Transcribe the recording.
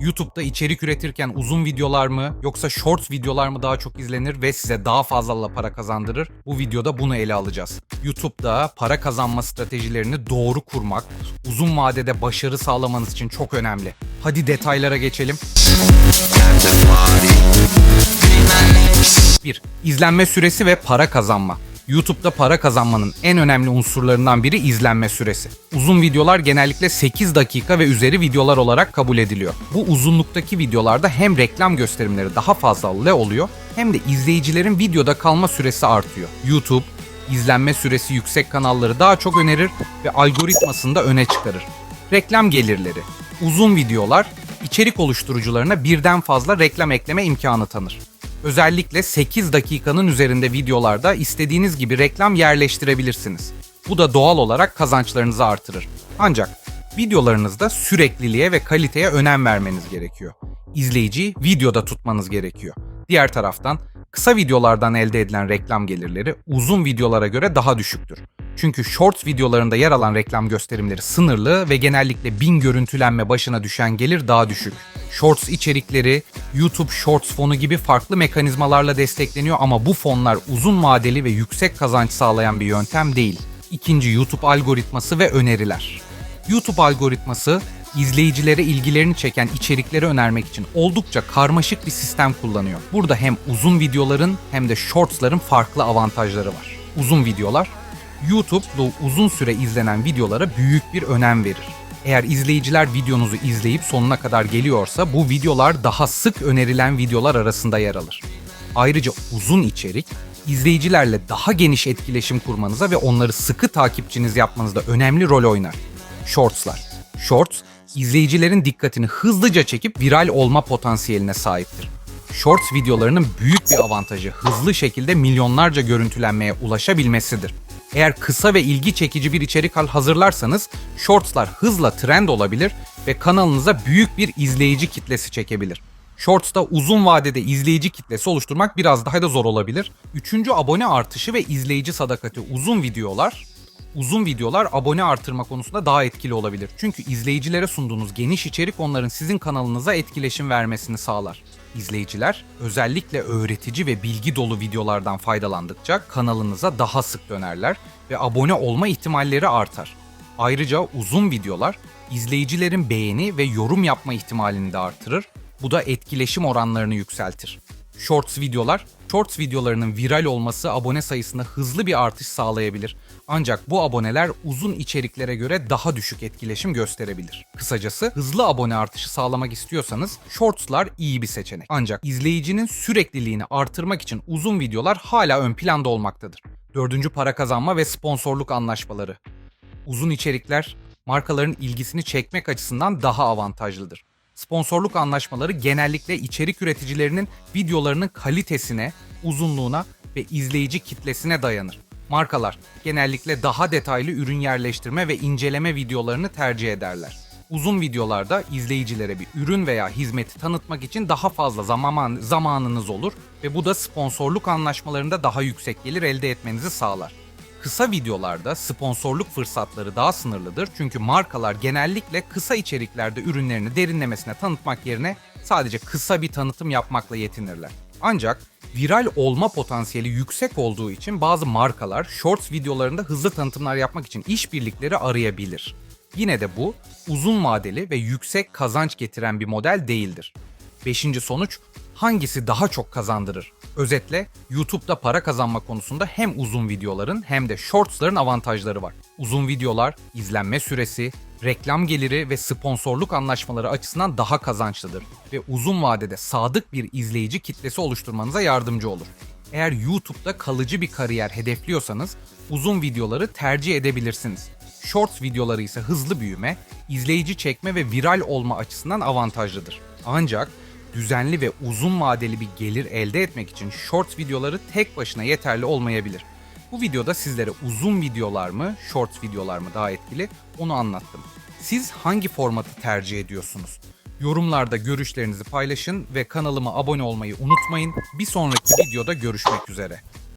YouTube'da içerik üretirken uzun videolar mı yoksa short videolar mı daha çok izlenir ve size daha fazla para kazandırır? Bu videoda bunu ele alacağız. YouTube'da para kazanma stratejilerini doğru kurmak, uzun vadede başarı sağlamanız için çok önemli. Hadi detaylara geçelim. 1. İzlenme süresi ve para kazanma. YouTube'da para kazanmanın en önemli unsurlarından biri izlenme süresi. Uzun videolar genellikle 8 dakika ve üzeri videolar olarak kabul ediliyor. Bu uzunluktaki videolarda hem reklam gösterimleri daha fazla oluyor hem de izleyicilerin videoda kalma süresi artıyor. YouTube, izlenme süresi yüksek kanalları daha çok önerir ve algoritmasını da öne çıkarır. Reklam gelirleri. Uzun videolar içerik oluşturucularına birden fazla reklam ekleme imkanı tanır. Özellikle 8 dakikanın üzerinde videolarda istediğiniz gibi reklam yerleştirebilirsiniz. Bu da doğal olarak kazançlarınızı artırır. Ancak videolarınızda sürekliliğe ve kaliteye önem vermeniz gerekiyor. İzleyiciyi videoda tutmanız gerekiyor. Diğer taraftan kısa videolardan elde edilen reklam gelirleri uzun videolara göre daha düşüktür. Çünkü short videolarında yer alan reklam gösterimleri sınırlı ve genellikle 1000 görüntülenme başına düşen gelir daha düşük. Shorts içerikleri YouTube Shorts fonu gibi farklı mekanizmalarla destekleniyor ama bu fonlar uzun vadeli ve yüksek kazanç sağlayan bir yöntem değil. İkinci YouTube algoritması ve öneriler. YouTube algoritması izleyicilere ilgilerini çeken içerikleri önermek için oldukça karmaşık bir sistem kullanıyor. Burada hem uzun videoların hem de shortsların farklı avantajları var. Uzun videolar YouTube bu uzun süre izlenen videolara büyük bir önem verir. Eğer izleyiciler videonuzu izleyip sonuna kadar geliyorsa bu videolar daha sık önerilen videolar arasında yer alır. Ayrıca uzun içerik izleyicilerle daha geniş etkileşim kurmanıza ve onları sıkı takipçiniz yapmanızda önemli rol oynar. Shortslar. Shorts, izleyicilerin dikkatini hızlıca çekip viral olma potansiyeline sahiptir. Shorts videolarının büyük bir avantajı hızlı şekilde milyonlarca görüntülenmeye ulaşabilmesidir. Eğer kısa ve ilgi çekici bir içerik hazırlarsanız Shorts'lar hızla trend olabilir ve kanalınıza büyük bir izleyici kitlesi çekebilir. Shorts'ta uzun vadede izleyici kitlesi oluşturmak biraz daha da zor olabilir. Üçüncü abone artışı ve izleyici sadakati uzun videolar uzun videolar abone artırma konusunda daha etkili olabilir. Çünkü izleyicilere sunduğunuz geniş içerik onların sizin kanalınıza etkileşim vermesini sağlar. İzleyiciler özellikle öğretici ve bilgi dolu videolardan faydalandıkça kanalınıza daha sık dönerler ve abone olma ihtimalleri artar. Ayrıca uzun videolar izleyicilerin beğeni ve yorum yapma ihtimalini de artırır. Bu da etkileşim oranlarını yükseltir. Shorts videolar, Shorts videolarının viral olması abone sayısında hızlı bir artış sağlayabilir. Ancak bu aboneler uzun içeriklere göre daha düşük etkileşim gösterebilir. Kısacası hızlı abone artışı sağlamak istiyorsanız Shorts'lar iyi bir seçenek. Ancak izleyicinin sürekliliğini artırmak için uzun videolar hala ön planda olmaktadır. Dördüncü para kazanma ve sponsorluk anlaşmaları. Uzun içerikler markaların ilgisini çekmek açısından daha avantajlıdır. Sponsorluk anlaşmaları genellikle içerik üreticilerinin videolarının kalitesine, uzunluğuna ve izleyici kitlesine dayanır. Markalar genellikle daha detaylı ürün yerleştirme ve inceleme videolarını tercih ederler. Uzun videolarda izleyicilere bir ürün veya hizmeti tanıtmak için daha fazla zaman zamanınız olur ve bu da sponsorluk anlaşmalarında daha yüksek gelir elde etmenizi sağlar. Kısa videolarda sponsorluk fırsatları daha sınırlıdır çünkü markalar genellikle kısa içeriklerde ürünlerini derinlemesine tanıtmak yerine sadece kısa bir tanıtım yapmakla yetinirler. Ancak viral olma potansiyeli yüksek olduğu için bazı markalar shorts videolarında hızlı tanıtımlar yapmak için işbirlikleri arayabilir. Yine de bu uzun vadeli ve yüksek kazanç getiren bir model değildir. Beşinci sonuç hangisi daha çok kazandırır? Özetle YouTube'da para kazanma konusunda hem uzun videoların hem de shortsların avantajları var. Uzun videolar izlenme süresi, reklam geliri ve sponsorluk anlaşmaları açısından daha kazançlıdır ve uzun vadede sadık bir izleyici kitlesi oluşturmanıza yardımcı olur. Eğer YouTube'da kalıcı bir kariyer hedefliyorsanız uzun videoları tercih edebilirsiniz. Shorts videoları ise hızlı büyüme, izleyici çekme ve viral olma açısından avantajlıdır. Ancak düzenli ve uzun vadeli bir gelir elde etmek için shorts videoları tek başına yeterli olmayabilir. Bu videoda sizlere uzun videolar mı, shorts videolar mı daha etkili onu anlattım. Siz hangi formatı tercih ediyorsunuz? Yorumlarda görüşlerinizi paylaşın ve kanalıma abone olmayı unutmayın. Bir sonraki videoda görüşmek üzere.